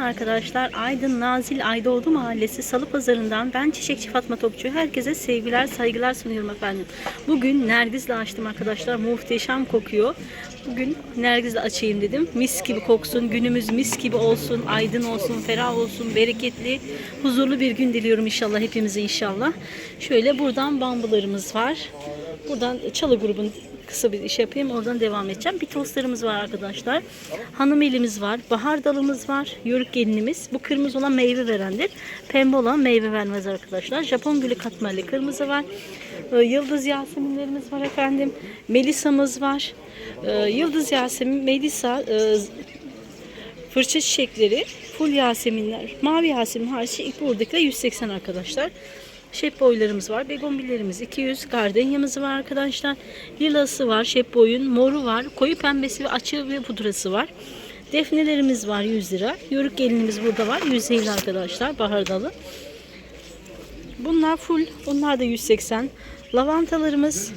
arkadaşlar. Aydın Nazil Aydoğdu Mahallesi Salı Pazarı'ndan ben Çiçekçi Fatma Topçu. Herkese sevgiler, saygılar sunuyorum efendim. Bugün Nergiz'le açtım arkadaşlar. Muhteşem kokuyor. Bugün Nergiz'le açayım dedim. Mis gibi koksun, günümüz mis gibi olsun, aydın olsun, ferah olsun, bereketli, huzurlu bir gün diliyorum inşallah hepimize inşallah. Şöyle buradan bambularımız var. Buradan Çalı grubun kısa bir iş yapayım. Oradan devam edeceğim. Bir tostlarımız var arkadaşlar. Hanım elimiz var. Bahar dalımız var. Yörük gelinimiz. Bu kırmızı olan meyve verendir. Pembe olan meyve vermez arkadaşlar. Japon gülü katmerli kırmızı var. Ee, Yıldız Yaseminlerimiz var efendim. Melisa'mız var. Ee, Yıldız Yasemin, Melisa, e, fırça çiçekleri, full yaseminler, mavi yasemin hariç ilk buradakiler 180 arkadaşlar. Şep boylarımız var. Begonbillerimiz 200. Gardenyamız var arkadaşlar. Lilası var. Şep boyun. Moru var. Koyu pembesi ve açığı ve pudrası var. Defnelerimiz var 100 lira. Yörük gelinimiz burada var. 150 arkadaşlar. Bahar dalı. Bunlar full. Bunlar da 180. Lavantalarımız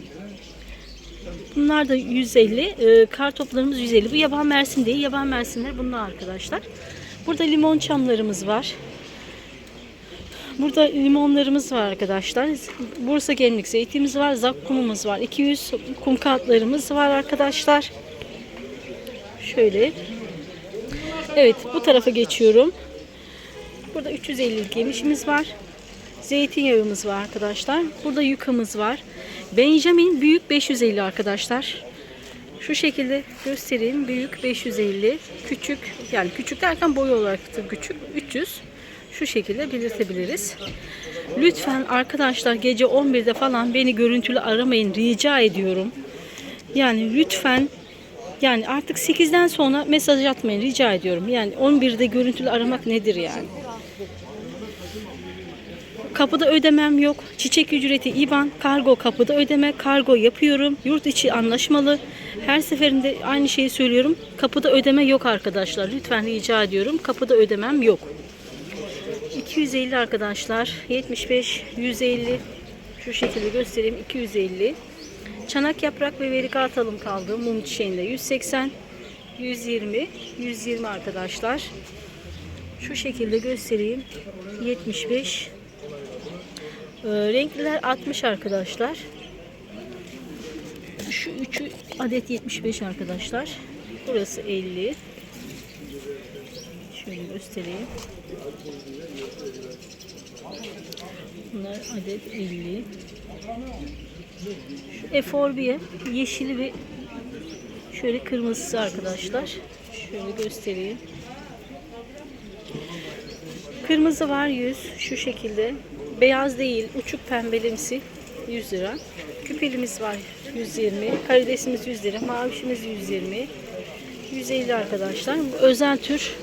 Bunlar da 150. E, kartoplarımız 150. Bu yaban mersin değil. Yaban mersinler bunlar arkadaşlar. Burada limon çamlarımız var. Burada limonlarımız var arkadaşlar. Bursa gemlik zeytimiz var. Zakkumumuz var. 200 kum kağıtlarımız var arkadaşlar. Şöyle. Evet bu tarafa geçiyorum. Burada 350 yemişimiz var. Zeytinyağımız var arkadaşlar. Burada yukamız var. Benjamin büyük 550 arkadaşlar. Şu şekilde göstereyim. Büyük 550. Küçük yani küçük derken boy olarak da küçük 300. Şu şekilde belirtebiliriz. Lütfen arkadaşlar gece 11'de falan beni görüntülü aramayın rica ediyorum. Yani lütfen yani artık 8'den sonra mesaj atmayın rica ediyorum. Yani 11'de görüntülü aramak nedir yani? Kapıda ödemem yok. Çiçek ücreti IBAN, kargo kapıda ödeme, kargo yapıyorum. Yurt içi anlaşmalı. Her seferinde aynı şeyi söylüyorum. Kapıda ödeme yok arkadaşlar. Lütfen rica ediyorum. Kapıda ödemem yok. 250 arkadaşlar. 75, 150. Şu şekilde göstereyim. 250. Çanak yaprak ve verika atalım kaldı. Mum çiçeğinde 180, 120, 120 arkadaşlar. Şu şekilde göstereyim. 75, ee, renkliler 60 arkadaşlar. Şu üçü adet 75 arkadaşlar. Burası 50. Şöyle göstereyim. Bunlar adet 50. Şu eforbiye yeşili ve şöyle kırmızısı arkadaşlar. Şöyle göstereyim. Kırmızı var 100 şu şekilde. Beyaz değil, uçuk pembelimsi 100 lira. Küpelimiz var 120. Karidesimiz 100 lira. Mavişimiz 120. 150 arkadaşlar. Bu özel tür.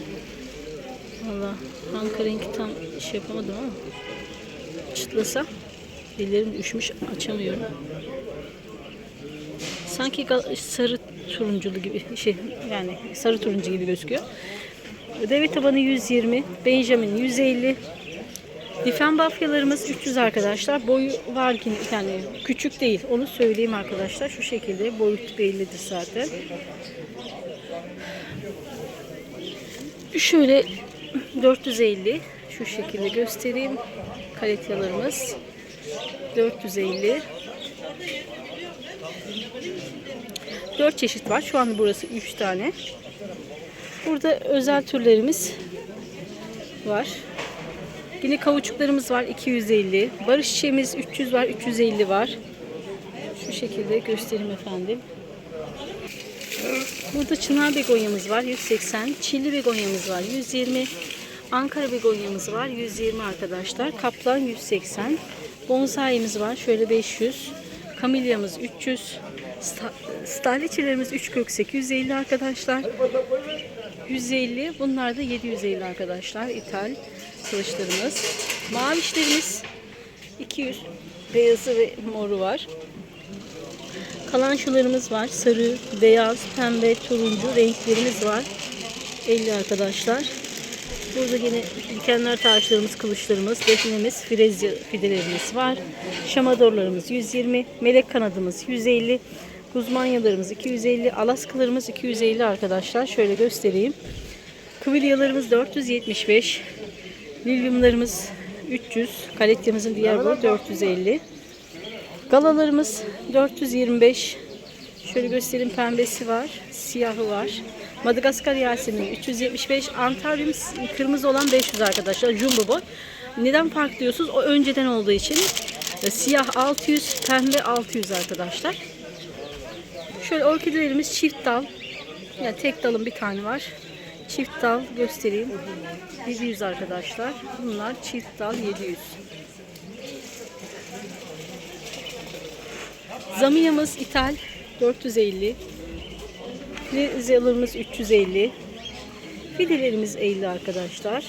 Valla Ankara'nınki tam şey yapamadım ama çıtlasa ellerim üşmüş açamıyorum. Sanki sarı turunculu gibi şey yani sarı turuncu gibi gözüküyor. Deve tabanı 120, Benjamin 150, Difen bafyalarımız 300 arkadaşlar. Boyu var ki yani küçük değil. Onu söyleyeyim arkadaşlar. Şu şekilde boyut bellidir zaten. Şöyle 450 şu şekilde göstereyim. Kaletyalarımız 450 4 çeşit var. Şu an burası 3 tane. Burada özel türlerimiz var. Yine kavuçuklarımız var 250. Barış çiçeğimiz 300 var 350 var. Şu şekilde göstereyim efendim. Burada çınar begonyamız var 180. Çilli begonyamız var 120. Ankara begonyamız var 120 arkadaşlar. Kaplan 180. Bonsai'miz var şöyle 500. Kamilyamız 300. Starliçelerimiz 3 kök 850 arkadaşlar. 150. Bunlar da 750 arkadaşlar. İthal kılıçlarımız. Mavişlerimiz 200. Beyazı ve moru var. Kalançolarımız var. Sarı, beyaz, pembe, turuncu renklerimiz var. 50 arkadaşlar. Burada yine dikenler taşlarımız, kılıçlarımız, defnemiz, frezya fidelerimiz var. Şamadorlarımız 120, melek kanadımız 150, Guzmanyalarımız 250, Alaskalarımız 250 arkadaşlar. Şöyle göstereyim. Kıvılyalarımız 475. Lilyumlarımız 300. Kaletyamızın diğer boyu 450. Galalarımız 425. Şöyle göstereyim pembesi var, siyahı var. Madagaskar Yasemin 375, Antaryum kırmızı olan 500 arkadaşlar. Jumbo boy. Neden fark diyorsunuz? O önceden olduğu için. Siyah 600, pembe 600 arkadaşlar. Şöyle orkidelerimiz çift dal. Yani tek dalın bir tane var. Çift dal göstereyim. 700 arkadaşlar. Bunlar çift dal 700. Zamiyamız ithal 450. Frizelerimiz 350. Fidelerimiz 50 arkadaşlar.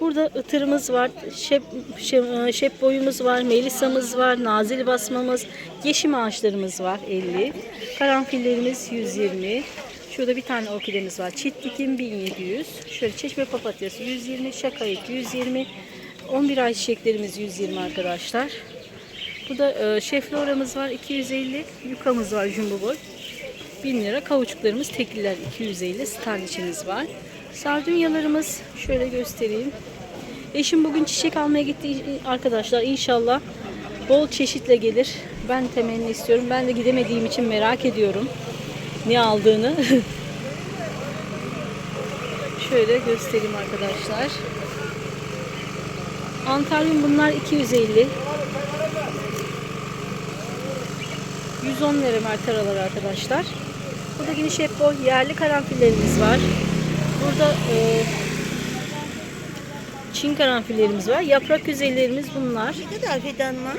Burada ıtırımız var, şep, şep, şep boyumuz var, melisamız var, nazil basmamız, yeşim ağaçlarımız var 50. Karanfillerimiz 120. Şurada bir tane orkidemiz var. Çift dikim 1700. Şöyle çeşme papatyası 120, şakayık 120. 11 ay çiçeklerimiz 120 arkadaşlar. Burada e, şefloramız var 250. Yukamız var jumbo boy. 1000 lira. Kavuçuklarımız tekliler 250. Starliçimiz var. Sardunyalarımız şöyle göstereyim. Eşim bugün çiçek almaya gitti arkadaşlar. İnşallah bol çeşitle gelir. Ben temenni istiyorum. Ben de gidemediğim için merak ediyorum. Ne aldığını. şöyle göstereyim arkadaşlar. Antalyum bunlar 250. 110 lira mertaralar arkadaşlar. Burada yine şefbo yerli karanfillerimiz var. Burada e, Çin karanfillerimiz var. Yaprak güzellerimiz bunlar. Ne kadar fidan var?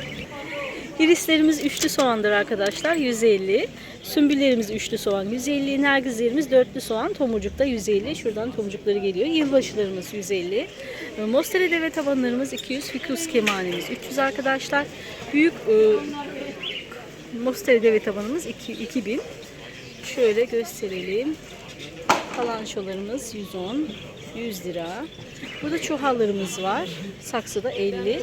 Irislerimiz üçlü soğandır arkadaşlar 150. Sümbüllerimiz üçlü soğan 150. Nergizlerimiz dörtlü soğan tomurcukta 150. Şuradan tomurcukları geliyor. Yılbaşılarımız 150. E, Mostere deve tabanlarımız 200. Fikus kemanemiz 300 arkadaşlar. Büyük e, Mostere deve tabanımız 2, 2000. Şöyle gösterelim. Kalançolarımız 110. 100 lira. Burada çuhallarımız var. Saksıda 50.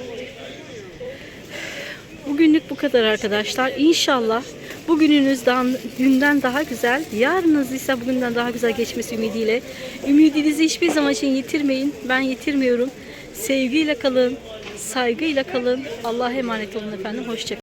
Bugünlük bu kadar arkadaşlar. İnşallah bugününüzden dünden daha güzel, yarınız ise bugünden daha güzel geçmesi ümidiyle. Ümidinizi hiçbir zaman için yitirmeyin. Ben yitirmiyorum. Sevgiyle kalın, saygıyla kalın. Allah'a emanet olun efendim. Hoşçakalın.